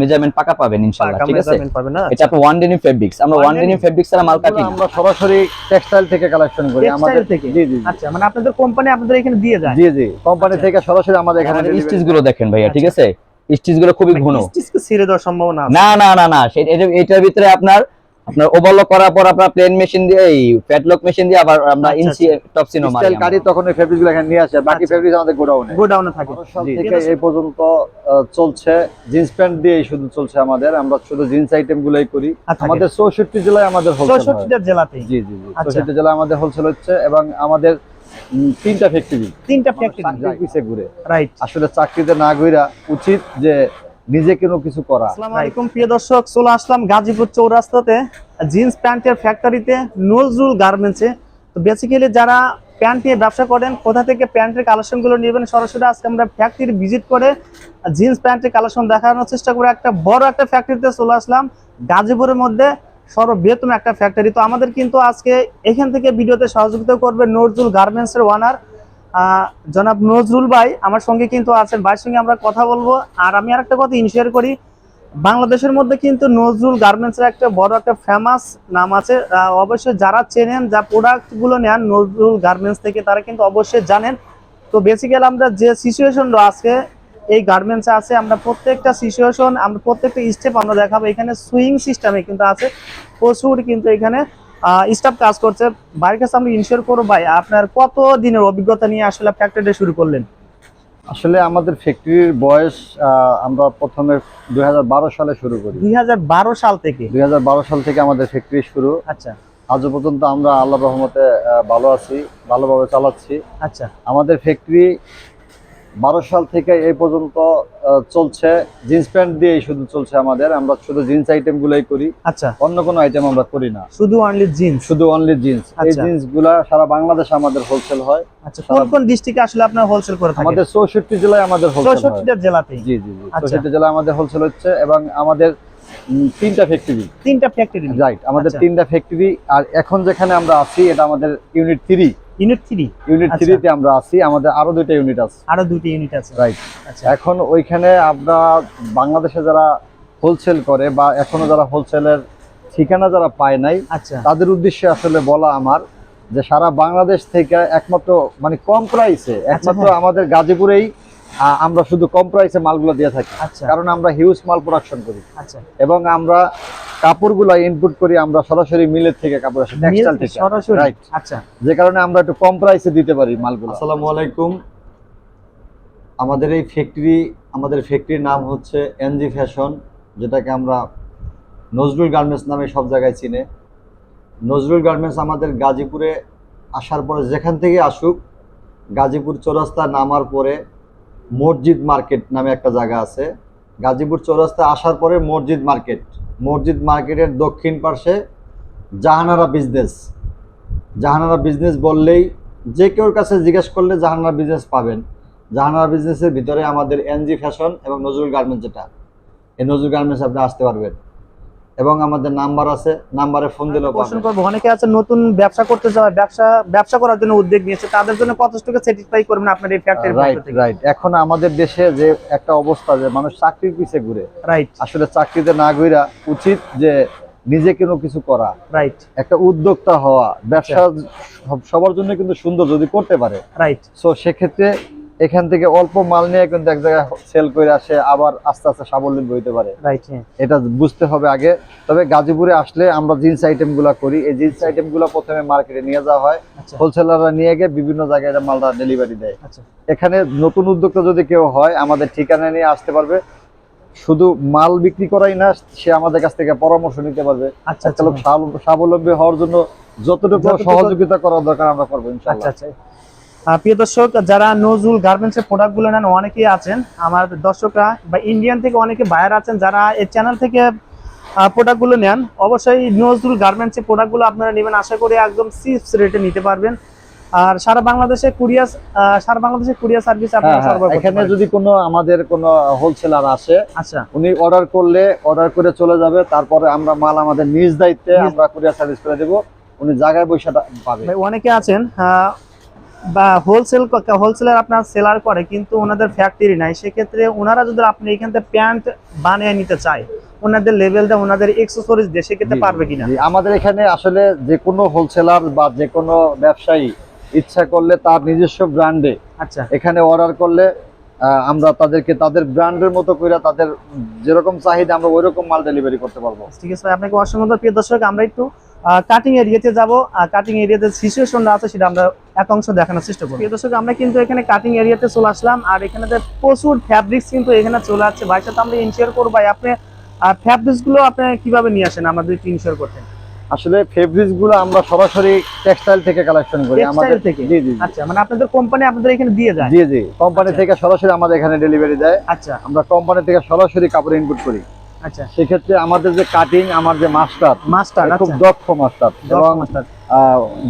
Measurement পাকা পাবেন ইনশাআল্লাহ ঠিক আছে? measurement পাবেন না? এটা আপনার ওয়ান ডেনি ফেব্রিক্স আমরা ওয়ান ডেনি ফেব্রিক্স এর মাল কাটি আমরা সরাসরি টেক্সটাইল থেকে কালেকশন করি আমাদের থেকে? জি জি জি। আচ্ছা মানে আপনাদের কোম্পানি আপনাদের এখানে দিয়ে যায়? জি জি কোম্পানি আচ্ছা। থেকে সরাসরি আমাদের এখানে স্টিচগুলো দেখেন ভাইয়া ঠিক আছে? স্টিচগুলো খুবই ঘন। ছিঁড়ে দেওয়ার সম্ভাবনা আছে? না না না না এটার ভিতরে আপনার আপনার ওভারলক করার পর আপনার প্লেন মেশিন দিয়ে এই ফ্যাটলক মেশিন দিয়ে আবার আমরা আচ্ছা, ইঞ্চি টপসিনো মারি স্টাইল কাটি তখন এখানে নিয়ে আসে বাকি আচ্ছা। ফেব্রিক আমাদের গোডাউনে গোডাউনে থাকে। থেকে এই পর্যন্ত চলছে। জিন্স প্যান্ট দিয়েই শুধু চলছে আমাদের। আমরা শুধু জিন্স আইটেম গুলাই করি। আচ্ছা, আমাদের চৌষট্টি জেলায় আমাদের হোলসেল চৌষট্টিটা জেলাতেই? জি জি জি। আচ্ছা। চৌষট্টি জেলায় আমাদের হোলসেল হচ্ছে এবং আমাদের তিনটা ফ্যাক্টরি তিনটা ফ্যাক্টরি পিছে ঘুরে। রাইট আসলে চাকরিতে না ঘুরা উচিত যে নিজে কোনো কিছু করা। আসসালামু আলাইকুম প্রিয় দর্শক। চলে আসলাম গাজীপুর চৌরাস্তাতে। জিন্স প্যান্টের ফ্যাক্টরিতে নজরুল গার্মেন্টসে তো বেসিক্যালি যারা প্যান্ট নিয়ে ব্যবসা করেন, কোথা থেকে প্যান্টের কালেকশনগুলো নেবেন সরাসরি আজকে আমরা ফ্যাক্টরি ভিজিট করে জিন্স প্যান্টের কালেকশন দেখানোর চেষ্টা করে একটা বড় একটা ফ্যাক্টরিতে চলে আসলাম, গাজীপুরের মধ্যে সর্ববৃহত্তম একটা ফ্যাক্টরি তো আমাদের কিন্তু আজকে এখান থেকে ভিডিওতে সহযোগিতা করবে নজরুল গার্মেন্টসের ওয়ানার জনাব নজরুল ভাই। আমার সঙ্গে কিন্তু আছেন, ভাইয়ের সঙ্গে আমরা কথা বলব। আর আমি আর একটা কথা ইনশিয়ার করি বাংলাদেশের মধ্যে কিন্তু নজরুল গার্মেন্টস এর একটা বড় একটা ফেমাস নাম আছে। অবশ্যই যারা চেনেন, যা প্রোডাক্টগুলো নেন নজরুল গার্মেন্টস থেকে, তারা কিন্তু অবশ্যই জানেন। তো বেসিক্যালি আমরা যে সিচুয়েশন আজকে এই গার্মেন্টসে আছে, আমরা প্রত্যেকটা সিচুয়েশন আমরা প্রত্যেকটা স্টেপ আমরা দেখাবো। এখানে সুইং সিস্টেমে কিন্তু আছে। প্রচুর কিন্তু এখানে স্টাফ কাজ করছে। বাইরের কাছে আমরা ইনশিওর করব ভাই, আপনার কত দিনের অভিজ্ঞতা নিয়ে আসলে ফ্যাক্টরিটা শুরু করলেন? আসলে আমাদের ফ্যাক্টরির বয়স আমরা প্রথমে দুই হাজার বারো সালে শুরু করি। দুই হাজার বারো সাল থেকে? দুই হাজার বারো সাল থেকে আমাদের ফ্যাক্টরি শুরু। আচ্ছা। আজও পর্যন্ত আমরা আল্লাহ রহমতে ভালো আছি ভালোভাবে চালাচ্ছি। আচ্ছা। আমাদের ফ্যাক্টরি বারো সাল থেকে এই পর্যন্ত চলছে। জিন্স প্যান্ট দিয়েই শুধু চলছে আমাদের। আমরা শুধু জিন্স আইটেম গুলাই করি। আচ্ছা। অন্য কোনো আইটেম আমরা করি না। শুধু অনলি জিন্স শুধু অনলি জিন্স এই আচ্ছা। জিন্সগুলা সারা বাংলাদেশে আমাদের হোলসেল হয়। আচ্ছা কোন কোন ডিস্ট্রিক্টে আসলে আপনার হোলসেল করে থাকেন? আমাদের চৌষট্টি জেলায় আমাদের হোলসেল জি জি জি। আচ্ছা। জেলায় আমাদের হোলসেল হচ্ছে এবং আমাদের তিনটা ফ্যাক্টরি তিনটা ফ্যাক্টরি রাইট আমাদের আচ্ছা। তিনটা ফ্যাক্টরি আর এখন যেখানে আমরা আছি এটা আমাদের unit three unit three unit আচ্ছা। থ্রিতে আমরা আছি আমাদের আরও দুইটা ইউনিট আছে। আরও দুটি ইউনিট আছে। রাইট আচ্ছা। এখন ওইখানে আমরা বাংলাদেশে যারা হোলসেল করে বা এখনও যারা হোলসেলের ঠিকানা যারা পায় নাই আচ্ছা। তাদের উদ্দেশ্যে আসলে বলা আমার যে সারা বাংলাদেশ থেকে একমাত্র মানে কম প্রাইসে একমাত্র হ্যাঁ। আমাদের গাজীপুরেই আমরা শুধু কম প্রাইসে মালগুলো দিয়ে থাকি। আচ্ছা। কারণ আমরা হিউজ মাল প্রোডাকশন করি। আচ্ছা। এবং আমরা কাপড়গুলো ইনপুট করি আমরা সরাসরি মিলের থেকে কাপড় আসে টেক্সটাইল থেকে। সরাসরি? রাইট আচ্ছা। যে কারণে আমরা একটু কম প্রাইসে দিতে পারি মালগুলো। আসসালামু আলাইকুম। আমাদের এই ফ্যাক্টরি আমাদের ফ্যাক্টরির নাম হচ্ছে এনজি ফ্যাশন যেটাকে আমরা নজরুল গার্মেন্টস নামে সব জায়গায় চিনে। নজরুল গার্মেন্টস আমাদের গাজীপুরে আসার পরে যেখান থেকে আসুক গাজীপুর চৌরাস্তা নামার পরে মসজিদ মার্কেট নামে একটা জায়গা আছে। গাজীপুর চৌরাস্তায় আসার পরে মসজিদ মার্কেট। মসজিদ মার্কেটের দক্ষিণ পাশে জাহানারা বিজনেস জাহানারা বিজনেস বললেই যে কেউর কাছে জিজ্ঞেস করলে জাহানারা বিজনেস পাবেন। জাহানারা বিজনেসের ভিতরে আমাদের এনজি ফ্যাশন এবং নজরুল গার্মেন্টস যেটা। এই নজরুল গার্মেন্টস আপনি আসতে পারবেন। এবং আমাদের নাম্বার আছে নাম্বারে ফোন দিলেও পাবেন। করব অনেকে আছে নতুন ব্যবসা করতে যাওয়া ব্যবসা ব্যবসা করার জন্য উদ্যোগ নিয়েছে তাদের জন্য কতটুকু স্যাটিসফাই করবেন আপনার এই ফ্যাক্টরি রাইট রাইট এখন আমাদের দেশে যে একটা অবস্থা যে মানুষ চাকরির পিছে ঘুরে। রাইট আসলে চাকরিতে না ঘুরা উচিত যে নিজে কোনো কিছু করা। রাইট একটা উদ্যোক্তা হওয়া ব্যবসা সবার জন্য কিন্তু সুন্দর যদি করতে পারে। রাইট সো সেক্ষেত্রে এখান থেকে অল্প মাল নিয়ে কিন্তু এক জায়গায় সেল করে আসে আবার আস্তে আস্তে স্বাবলম্বী হইতে পারে। এটা বুঝতে হবে আগে। তবে গাজীপুরে আসলে আমরা জিন্স আইটেমগুলা করি। এই জিন্স আইটেমগুলা প্রথমে মার্কেটে নিয়ে যাওয়া হয়। আচ্ছা। হোলসেলাররা নিয়ে গিয়ে বিভিন্ন জায়গায় এটা মালটা ডেলিভারি দেয়। আচ্ছা। এখানে নতুন উদ্যোক্তা যদি কেউ হয় আমাদের ঠিকানা নিয়ে আসতে পারবে। শুধু মাল বিক্রি করাই না সে আমাদের কাছ থেকে পরামর্শ নিতে পারবে। আচ্ছা একটা স্বাবলম্বী হওয়ার জন্য যতটুকু সহযোগিতা করার দরকার আমরা করব আচ্ছা ইনশাআল্লাহ আচ্ছা। প্রিয় দর্শক যারা নজরুল গার্মেন্টস এর প্রোডাক্টগুলো নেন অনেকেই আছেন। আমার দর্শকরা বা ইন্ডিয়ান থেকে অনেকে বায়ার আছেন যারা এই চ্যানেল থেকে প্রোডাক্টগুলো নেন অবশ্যই নজরুল গার্মেন্টস এর প্রোডাক্টগুলো আপনারা নেবেন। আশা করি একদম রেটে নিতে পারবেন। আর সারা বাংলাদেশে কুরিয়ার সারা বাংলাদেশে কুরিয়ার সার্ভিস হ্যাঁ, আপনারা হ্যাঁ, সরবরাহ এখানে যদি কোনো আমাদের কোনো হোলসেলার আসে আচ্ছা। উনি অর্ডার করলে অর্ডার করে চলে যাবে তারপরে আমরা মাল আমাদের নিজ দায়িত্বে আমরা কুরিয়ার সার্ভিস করে দেব উনি জায়গায় পয়সাটা পাবে। অনেকে আছেন বা হোলসেল হোলসেলার আপনার সেলার করে কিন্তু ওনাদের ফ্যাক্টরি নাই। সেক্ষেত্রে ওনারা যদি আপনি এখান থেকে প্যান্ট বানিয়ে নিতে চায় ওনাদের লেভেলটা ওনাদের এক্সেসরিজ দিয়ে সেক্ষেত্রে পারবে কিনা? আমাদের এখানে আসলে যে কোনো হোলসেলার বা যে কোনো ব্যবসায়ী ইচ্ছা করলে তার নিজস্ব ব্র্যান্ডে আচ্ছা। এখানে অর্ডার করলে আমরা তাদেরকে তাদের ব্র্যান্ডের মতো করে তাদের যেরকম চাহিদা আমরা ওইরকম মাল ডেলিভারি করতে পারব। ঠিক আছে আপনাকে অসংখ্য প্রিয় দর্শক আমরা একটু কাটিং এরিয়াতে যাব। আর কাটিং এরিয়াতে সিচুয়েশনটা আছে সেটা আমরা এক অংশ দেখানোর চেষ্টা করব। দর্শক আমরা কিন্তু এখানে কাটিং এরিয়াতে চলে আসলাম। আর এখানে যে প্রচুর ফ্যাব্রিক্স কিন্তু এখানে চলে আসছে। ভাই সাথে আমরা ইনশিওর করব। ভাই আপনি ফ্যাব্রিক্সগুলো আপনি কীভাবে নিয়ে আসেন আমাদের একটু ইনশিওর করতেন আসলে ফেব্রিক্সগুলো আমরা সরাসরি টেক্সটাইল থেকে কালেকশন করি। আমাদের থেকে? জি জি জি। আচ্ছা মানে আপনাদের কোম্পানি আপনাদের এখানে দিয়ে যায়? জি জি। কোম্পানি আচ্ছা। থেকে সরাসরি আমাদের এখানে ডেলিভারি দেয়। আচ্ছা। আমরা কোম্পানি থেকে সরাসরি কাপড় ইনপুট করি। আচ্ছা। সেক্ষেত্রে আমাদের যে কাটিং আমার যে মাস্টার মাস্টার খুব আচ্ছা। দক্ষ মাস্টার এবং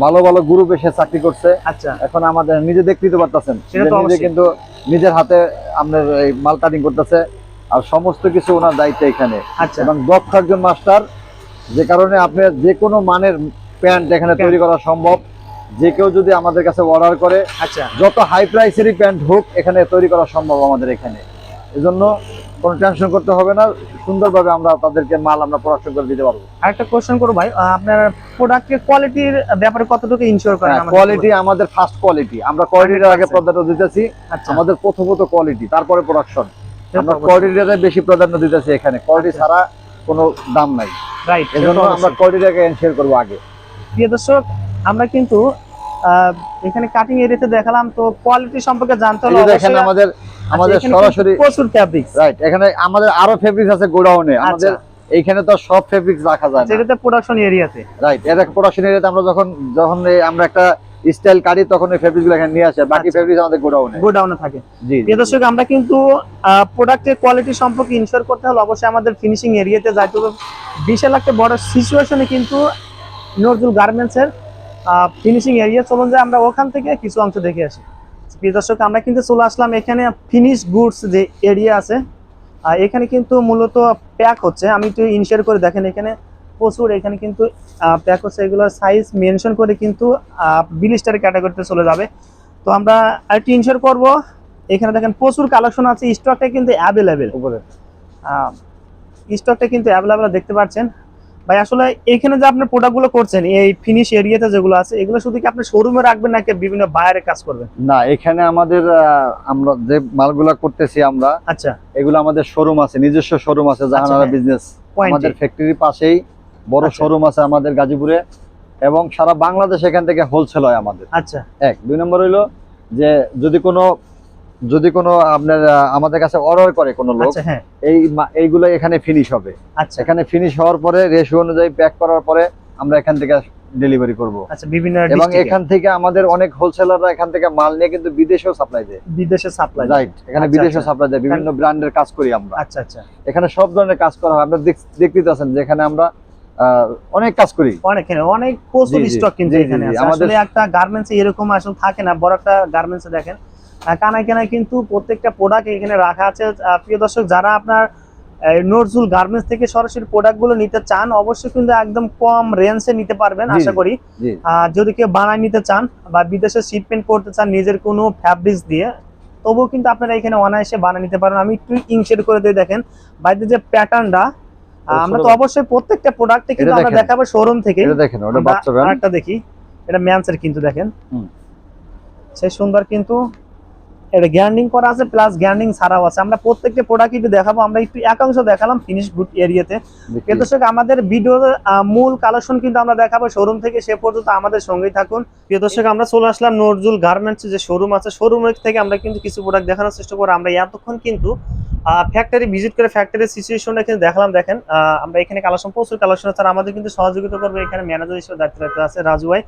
ভালো ভালো গ্রুপ এসে চাকরি করছে। আচ্ছা। এখন আমাদের নিজে দেখতেই তো পারতেছেন। নিজে কিন্তু নিজের হাতে আপনার এই মাল কাটিং করতেছে। আর সমস্ত কিছু ওনার দায়িত্ব এখানে। আচ্ছা। এবং দক্ষ একজন মাস্টার যে কারণে আপনার যে কোনো মানের প্যান্ট এখানে তৈরি করা সম্ভব। যে কেউ যদি আমাদের কাছে অর্ডার করে আচ্ছা। যত হাই প্রাইসেরই প্যান্ট হোক এখানে তৈরি করা সম্ভব আমাদের এখানে। এজন্য কোনো টেনশন করতে হবে না সুন্দরভাবে আমরা তাদেরকে মাল আমরা প্রোডাকশন করে দিতে পারব। আরেকটা কোশ্চেন করব ভাই আপনার প্রোডাক্টের কোয়ালিটির ব্যাপারে কতটুকু ইনশিওর করেন কোয়ালিটি আমাদের ফার্স্ট কোয়ালিটি আমরা কোয়ালিটির আগে প্রাধান্য দিতেছি আচ্ছা। আমাদের প্রথমত কোয়ালিটি তারপরে প্রোডাকশন আমরা। কোয়ালিটিটাতে বেশি প্রাধান্য দিতেছি এখানে। কোয়ালিটি আচ্ছা। ছাড়া কোনো দাম নাই। রাইট এজন্য আমরা কোয়ালিটিটাকে এনশিওর করব আগে। প্রিয় দর্শক আমরা কিন্তু এখানে কাটিং এরিয়াতে দেখালাম তো কোয়ালিটি সম্পর্কে জানতে হলে দেখেন আমাদের আমাদের আচ্ছা, সরাসরি প্রচুর ফ্যাব্রিক্স রাইট এখানে আমাদের আরও আছে গোডাউনে। আমাদের এইখানে তো সব ফেব্রিক্স রাখা যায় না। যেটাতে প্রোডাকশন এরিয়াতে রাইট এটা প্রোডাকশন এরিয়াতে আমরা যখন যখন আমরা একটা স্টাইল কাটি তখন এই এখানে নিয়ে আসে। বাকি আচ্ছা। ফেব্রিক্স আমাদের গোডাউনে। গোডাউনে থাকে। জি প্রিয় দর্শক আমরা কিন্তু প্রোডাক্টের কোয়ালিটি সম্পর্কে ইনশিওর করতে হলে অবশ্যই আমাদের ফিনিশিং এরিয়াতে যাইতে হবে। বিশাল একটা বড় সিচুয়েশনে কিন্তু নজরুল গার্মেন্টসের ফিনিশিং এরিয়া চলুন যে আমরা ওখান থেকে কিছু অংশ দেখে আসি। প্রিয় দর্শক আমরা কিন্তু চলে আসলাম এখানে ফিনিশ গুডস যে এরিয়া আছে। আহ, এখানে কিন্তু মূলত প্যাক হচ্ছে। আমি একটু ইনশিওর করে দেখেন এখানে প্রচুর এখানে কিন্তু প্যাক হচ্ছে। এগুলোর সাইজ মেনশন করে কিন্তু বিলিস্টার ক্যাটাগরিতে চলে যাবে। তো আমরা আরেকটু ইনশিওর করব। এখানে দেখেন প্রচুর কালেকশন আছে। স্টকটা কিন্তু অ্যাভেলেবেল উপরে। স্টকটা কিন্তু অ্যাভেলেবেল দেখতে পাচ্ছেন। ভাই আসলে এখানে যে আপনি প্রোডাক্টগুলো করছেন এই ফিনিশ এরিয়াতে যেগুলো আছে এগুলো শুধু কি আপনি শোরুমে রাখবেন নাকি বিভিন্ন বায়ারে কাজ করবেন? না এখানে আমাদের আমরা যে মালগুলা করতেছি আমরা আচ্ছা। এগুলো আমাদের শোরুম আছে নিজস্ব শোরুম আছে জাহানারা হ্যাঁ। বিজনেস আমাদের ফ্যাক্টরির পাশেই বড় আচ্ছা। শোরুম আছে আমাদের গাজীপুরে এবং সারা বাংলাদেশ এখান থেকে হোলসেল হয় আমাদের। আচ্ছা। এক। দুই নম্বর হইল যে যদি কোনো যদি কোনো আপনার আমাদের কাছে অর্ডার করে কোনো লোক আচ্ছা হ্যাঁ। এই এইগুলো এখানে ফিনিশ হবে। আচ্ছা। এখানে ফিনিশ হওয়ার পরে রেশিও অনুযায়ী প্যাক করার পরে আমরা এখান থেকে ডেলিভারি করব। আচ্ছা বিভিন্ন এবং এখান থেকে আমাদের অনেক হোলসেলাররা এখান থেকে মাল নিয়ে কিন্তু বিদেশেও সাপ্লাই দেয়। বিদেশে সাপ্লাই রাইট এখানে আচ্ছা, বিদেশেও আচ্ছা। সাপ্লাই দেয় বিভিন্ন ব্র্যান্ডের কাজ করি আমরা। আচ্ছা আচ্ছা। এখানে সব ধরনের কাজ করা হয়। আপনারা দেখ- দেখতেই আছেন যে এখানে আমরা অনেক কাজ করি। অনেক অনেক প্রচুর স্টক কিন্তু এখানে আসলে একটা গার্মেন্টস এরকম আসলে থাকে না বড় একটা গার্মেন্টস দেখেন কানায় কানায় কিন্তু প্রত্যেকটা প্রোডাক্ট এখানে রাখা আছে। প্রিয় দর্শক যারা আপনার নজরুল গার্মেন্টস থেকে সরাসরি প্রোডাক্টগুলো নিতে চান অবশ্যই কিন্তু একদম কম রেঞ্জে নিতে পারবেন আশা করি। যদি কেউ বানায় নিতে চান বা বিদেশে শিপমেন্ট করতে চান নিজের কোনো ফ্যাব্রিক্স দিয়ে তবুও কিন্তু আপনারা এখানে অনায়াসে বানিয়ে নিতে পারেন। আমি একটু ইনশেড করে দিয়ে দেখেন। বাইরে যে প্যাটার্নটা আমরা তো অবশ্যই প্রত্যেকটা প্রোডাক্টে কিন্তু আমরা দেখাবো শোরুম থেকে। দেখেন ওটা বাচ্চা দেখি। এটা ম্যানসের কিন্তু দেখেন। সেই সুন্দর কিন্তু এটা গ্যান্ডিং করা আছে প্লাস গ্যান্ডিং ছাড়াও আছে। আমরা প্রত্যেকটা প্রোডাক্ট একটু দেখাবো আমরা একটু একাংশ দেখালাম ফিনিশ গুড এরিয়াতে কিন্তু সে আমাদের ভিডিওর মূল কালেকশন কিন্তু আমরা দেখাবো শোরুম থেকে সে পর্যন্ত আমাদের সঙ্গেই থাকুন। প্রিয়দর্শক আমরা চলে আসলাম নজরুল গার্মেন্টস যে শোরুম আছে শোরুম থেকে আমরা কিন্তু কিছু প্রোডাক্ট দেখানোর চেষ্টা করব। আমরা এতক্ষণ কিন্তু ফ্যাক্টরি ভিজিট করে ফ্যাক্টরির সিচুয়েশনটা কিন্তু দেখালাম দেখেন আমরা এখানে কালেকশন প্রচুর কালেকশন আছে আমাদের কিন্তু সহযোগিতা করবে এখানে ম্যানেজার হিসেবে দায়িত্ব আছে রাজু ভাই।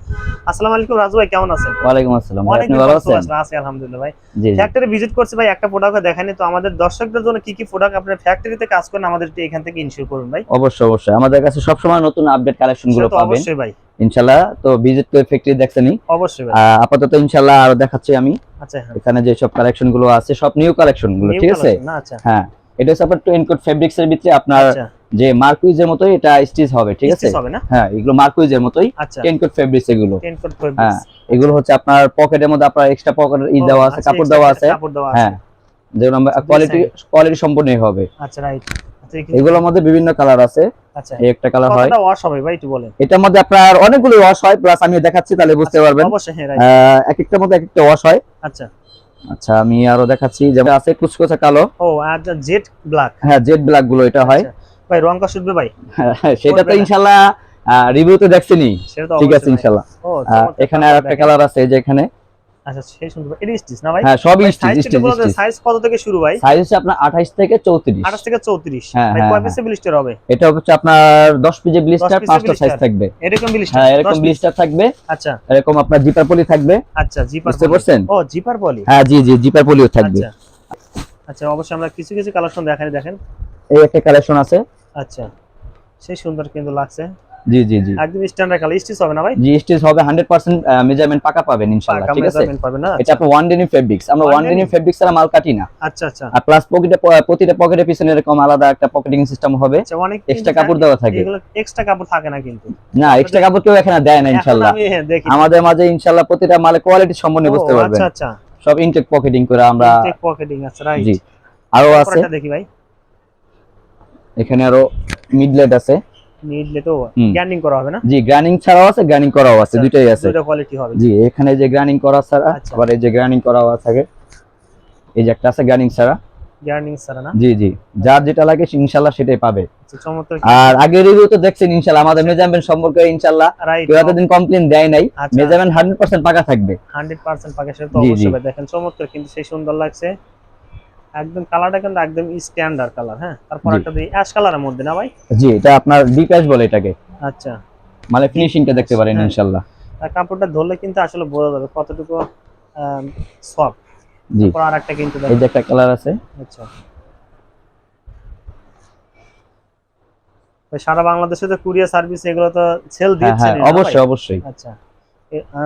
আসসালামু আলাইকুম রাজু ভাই কেমন আছেন? ওয়ালাইকুম আসসালাম আপনি ভালো আছেন? আছি আলহামদুলিল্লাহ ভাই। ফ্যাক্টরি ভিজিট করছে ভাই একটা প্রোডাক্ট দেখানি তো আমাদের দর্শকদের জন্য কি কি প্রোডাক্ট আপনার ফ্যাক্টরিতে কাজ করেন আমাদের এখান থেকে ইনশিওর করুন ভাই। অবশ্যই অবশ্যই। আমাদের কাছে সবসময় নতুন আপডেট কালেকশনগুলো পাবেন। অবশ্যই ভাই। ইনশাল্লাহ। তো ভিজিট করে ফ্যাক্টরি দেখছেনই অবশ্যই আপাতত ইনশাল্লাহ আরও দেখাচ্ছি আমি। আচ্ছা হ্যাঁ। এখানে যে সব কালেকশনগুলো আছে সব নিউ কালেকশনগুলো ঠিক আছে? আচ্ছা। হ্যাঁ। এটা হচ্ছে আপনার টু ইনকোড ফেব্রিক্স এর ভিতরে আপনার আচ্ছা। যে মার্কুইজের মতোই এটা স্টিচ হবে ঠিক আছে? হ্যাঁ এগুলো মার্কুইজের মতোই আচ্ছা। টেন কোট ফেব্রিক্স এগুলো। কোট হ্যাঁ এগুলো হচ্ছে আপনার পকেটের মধ্যে আপনার এক্সট্রা পকেট ই দেওয়া আছে কাপড় দেওয়া আছে। আচ্ছা, কাপড় দেওয়া আছে। হ্যাঁ যেগুলো আচ্ছা, কোয়ালিটি। কোয়ালিটি সম্পূর্ণই হবে। আচ্ছা রাইট আচ্ছা এগুলোর মধ্যে বিভিন্ন কালার আছে। আচ্ছা। একটা কালার হয়। ওয়াশ হবে ভাই একটু বলেন। এটার মধ্যে আপনার অনেকগুলো ওয়াশ হয় প্লাস আমি দেখাচ্ছি তাহলে বুঝতে পারবেন। অবশ্যই হ্যাঁ এক একটার মধ্যে এক একটা ওয়াশ হয়। আচ্ছা। আচ্ছা আমি আরও দেখাচ্ছি যেমন আছে কুচকুচা কালো। ও আচ্ছা জেড ব্ল্যাক হ্যাঁ জেড ব্ল্যাকগুলো এটা হয়। ভাই রং কস উঠবে ভাই? সেটা তো। ইনশাল্লাহ রিভিউতে দেখছেনি সেটা তো ঠিক আছে ভাই। ইনশাল্লাহ। ও এখানে কাপড় আর একটা কালার আছে যে এখানে। আচ্ছা সেই সুন্দর। এটা স্টিচ না ভাই? হ্যাঁ সবই স্টিচ স্টিচ স্টিচ। সাইজ কত থেকে শুরু ভাই? সাইজ হচ্ছে আপনার 28 থেকে 34 28 থেকে 34 হ্যাঁ, ভাই হ্যাঁ, কয়। ব্লিস্টার হবে? এটা হচ্ছে আপনার 10 পিজে ব্লিস্টার পাঁচটা সাইজ থাকবে। এরকম ব্লিস্টার এরকম ব্লিস্টার থাকবে। আচ্ছা। এরকম আপনার জিপার পলি থাকবে। আচ্ছা জিপার ও জিপার পলি হ্যাঁ জি জি জিপার পলিও থাকবে। আচ্ছা। আচ্ছা অবশ্যই আমরা কিছু কিছু কালেকশন দেখাই দেখেন। এই একটা কালেকশন আছে। আচ্ছা। সেই সুন্দর কিন্তু লাগছে। জি জি জি। একদম স্ট্যান্ডার্ড কালার স্টিচ হবে না ভাই? জি স্টিচ হবে 100% মেজারমেন্ট পাকা পাবেন ইনশাআল্লাহ ঠিক আছে? এটা আপনার ওয়ান ফেব্রিক্স আমরা ওয়ান ফেব্রিক্স ছাড়া মাল কাটি না। আচ্ছা আচ্ছা। আর প্লাস পকেটে প্রতিটা পকেটের পিছনে এরকম আলাদা একটা পকেটিং সিস্টেম হবে। আচ্ছা এক্সট্রা কাপড় দেওয়া থাকে। এগুলো এক্সট্রা কাপড় থাকে না কিন্তু। না এক্সট্রা কাপড় কেউ এখানে দেয় না ইনশাআল্লাহ। হ্যাঁ, আমাদের মাঝে ইনশাআল্লাহ প্রতিটা মালে কোয়ালিটি সম্বন্ধে বুঝতে পারবেন। আচ্ছা আচ্ছা। সব ইনটেক পকেটিং করে আমরা টেক পকেটিং আছে রাইট জি। আরও আছে। দেখি ভাই। এখানে আরও মিডলেট আছে। নিডলে তো। গ্যান্ডিং করা হবে না? জি গ্রাইন্ডিং ছাড়াও আছে গ্রাইন্ডিং করাও আছে আচ্ছা, দুটোই আছে। দুটো কোয়ালিটি হবে। জি এখানে যে গ্রাইন্ডিং করা ছাড়া আচ্ছা। আবার এই যে গ্রাইন্ডিং করাও থাকে এই যে একটা আছে গ্রাইন্ডিং ছাড়া। গ্যান্ডিং ছাড়া না? জি জি যার যেটা লাগে ইনশাল্লাহ সেটাই পাবে। আচ্ছা, আর রিভিউ তো দেখছেন ইনশাল্লাহ আমাদের মেজারমেন্ট সম্পর্কে কেউ এতদিন কমপ্লেন দেয় নাই। মেজারমেন্ট পাকা থাকবে। 100% পাকে সেটা তো অবশ্যই। দেখেন চমৎকার কিন্তু সেই সুন্দর লাগছে। একদম কালারটা কিন্তু একদম স্ট্যান্ডার্ড কালার হ্যাঁ? তারপর একটা দিই অ্যাশ কালারের মধ্যে না ভাই? জি এটা আপনার ডিপ অ্যাশ বলে এটাকে। আচ্ছা। মানে ফিনিশিংটা দেখতে পারেন হ্যাঁ। ইনশাল্লাহ। আর কাপড়টা ধরলে কিন্তু আসলে বোঝা যাবে কতটুকু সফট জি। তারপর আর একটা কিন্তু এই যে একটা কালার আছে। আচ্ছা। ভাই, সারা বাংলাদেশে তো কুরিয়ার সার্ভিস এগুলো তো সেল হ্যাঁ দিচ্ছে হ্যাঁ অবশ্যই অবশ্যই। আচ্ছা।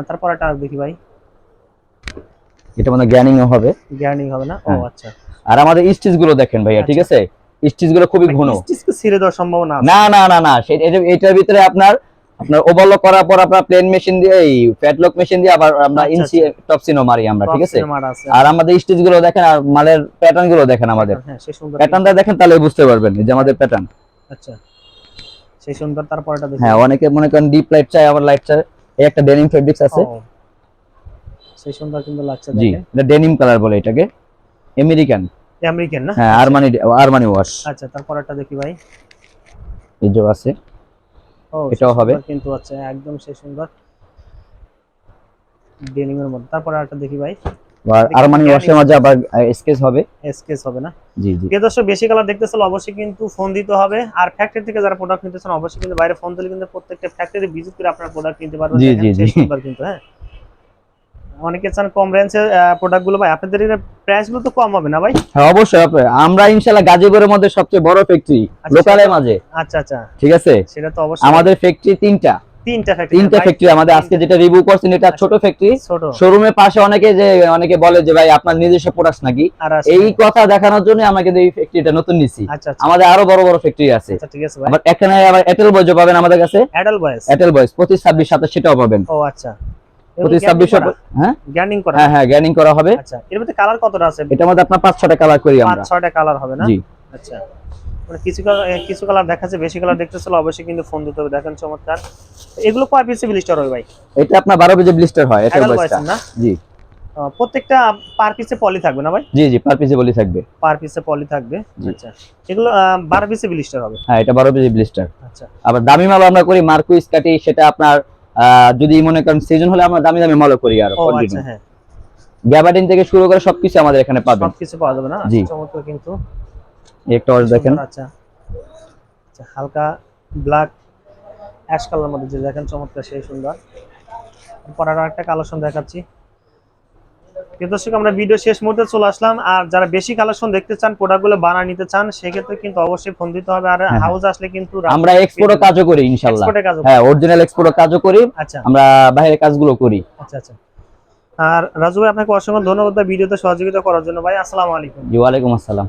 তারপর একটা দেখি ভাই। এটা মানে গ্যানিং হবে। গ্যারান্টি হবে না? ও। আচ্ছা। আর আমাদের স্টিচগুলো দেখেন ভাইয়া ঠিক আছে? স্টিচগুলো খুবই ঘন। ছিঁড়ে দেওয়ার সম্ভাবনা না না না না এটার ভিতরে আপনার আপনার ওভারলক করার পর আপনার প্লেন মেশিন দিয়ে এই মেশিন দিয়ে আবার আমরা আচ্ছা, ইনসি টপসিনো মারি আমরা ঠিক আছে? আর আমাদের স্টিচগুলো দেখেন আর মালের প্যাটার্নগুলো দেখেন আমাদের। প্যাটার্নটা দেখেন। তাহলে বুঝতে পারবেন যে আমাদের প্যাটার্ন আচ্ছা। সেই সুন্দর তারপর এটা হ্যাঁ অনেকে মনে করেন ডিপ লাইট চাই আবার লাইট চাই এই একটা ডেনিম ফেব্রিক্স আছে। সেই সুন্দর কিন্তু লাগছে জি এটা ডেনিম কালার বলে এটাকে। আমেরিকান আমেরিকান না? হ্যাঁ আরমানি আরমানি ওয়াশ আচ্ছা তারপর একটা দেখি ভাই। এই যে আছে। ও এটাও হবে। কিন্তু আছে একদম সেই সুন্দর। ডেনিম এর মধ্যে। তারপর একটা দেখি ভাই। আর আরমানি ওয়াশের মাঝে আবার স্কেচ হবে। এসকেস হবে না? জি জি। প্রিয় দর্শক বেশি কালার দেখতে চাইলে অবশ্যই কিন্তু ফোন দিতে হবে। আর ফ্যাক্টরি থেকে যারা প্রোডাক্ট নিতে চান অবশ্যই কিন্তু বাইরে ফোন দিলে কিন্তু প্রত্যেকটা ফ্যাক্টরি ভিজিট করে আপনারা প্রোডাক্ট কিনতে পারবেন। জি, জি, জি। কিন্তু হ্যাঁ? অনেকে চান কম রেঞ্জের প্রোডাক্টগুলো ভাই। আপনাদের প্রাইসগুলো তো কম হবে না ভাই? হ্যাঁ অবশ্যই। আমরা ইনশাল্লাহ গাজীপুরের মধ্যে সবচেয়ে বড় ফ্যাক্টরি আচ্ছা, লোকালের মাঝে। আচ্ছা আচ্ছা। ঠিক আছে? সেটা তো অবশ্যই। আমাদের ফ্যাক্টরি তিনটা। তিনটা ফ্যাক্টরি তিনটা ফ্যাক্টরি আমাদের। আজকে যেটা রিভিউ করছেন এটা ছোট ফ্যাক্টরি শোরুমের পাশে অনেকে যে অনেকে বলে যে ভাই আপনার নিজস্ব প্রোডাক্ট নাকি? এই কথা দেখানোর জন্য আমরা কিন্তু এই ফ্যাক্টরিটা নতুন নিছি। আচ্ছা আচ্ছা। আমাদের আরও বড় বড় ফ্যাক্টরি আছে। আচ্ছা ঠিক আছে এখানে আবার এটেল পাবেন আমাদের কাছে। এটেল ছাব্বিশ সাতাশ সেটাও পাবেন। ও আচ্ছা। হ্যাঁ? করা। হ্যাঁ হ্যাঁ গ্যানিং করা হবে। আচ্ছা এর মধ্যে কালার কতটা আছে? এটার মধ্যে আপনার পাঁচ ছটা কালার করি পাঁচ আমরা ছয়টা কালার হবে না? জি। আচ্ছা। মানে কিছু কিছু কালার দেখাচ্ছে বেশি কালার দেখতে অবশ্যই কিন্তু ফোন দিতে হবে। দেখেন চমৎকার। এগুলো কয় পিসে ব্লিস্টার হবে ভাই? এটা আপনার বারো পেজে ব্লিস্টার হয় এটেল বয়সটা। না? জি। প্রত্যেকটা পার পিসে পলি থাকবে না ভাই? জি জি পার পিসে বলি থাকবে। পার পিসে পলি থাকবে? আচ্ছা। এগুলো পিসে ব্লিস্টার হবে? হ্যাঁ এটা ব্লিস্টার আচ্ছা। আবার দামি মাল আমরা করি মার্কুইস কাটি সেটা আপনার যদি মনে করেন সিজন হলে আমরা দামি দামি মালও করি আর ও আচ্ছা গ্যাবার্ডিন থেকে শুরু করে সবকিছু আমাদের এখানে পাবেন। সবকিছু পাওয়া যাবে না? জি। চমৎকার কিন্তু। একটা অর্ডার দেখেন। আচ্ছা। আচ্ছা হালকা ব্ল্যাক অ্যাশ কালার মধ্যে যে দেখেন চমৎকার সেই সুন্দর। পরে আরেকটা একটা সুন্দর দেখাচ্ছি। দর্শক আমরা ভিডিও শেষ মুহূর্তে চলে আসলাম। আর যারা বেশি কালেকশন দেখতে চান প্রোডাক্টগুলো বানা নিতে চান সেক্ষেত্রে কিন্তু অবশ্যই ফোন দিতে হবে। আর হ্যাঁ। হাউস আসলে কিন্তু আমরা এক্সপোর্টও কাজও করি কাজ হ্যাঁ অরিজিনাল এক্সপোর্টও কাজও করি। আচ্ছা। আমরা বাইরের কাজগুলো করি। আচ্ছা আচ্ছা। আর রাজু ভাই আপনাকে অসংখ্য ধন্যবাদ ভিডিওতে সহযোগিতা করার জন্য। ভাই আসসালামু আলাইকুম। ওয়া আলাইকুম আসসালাম।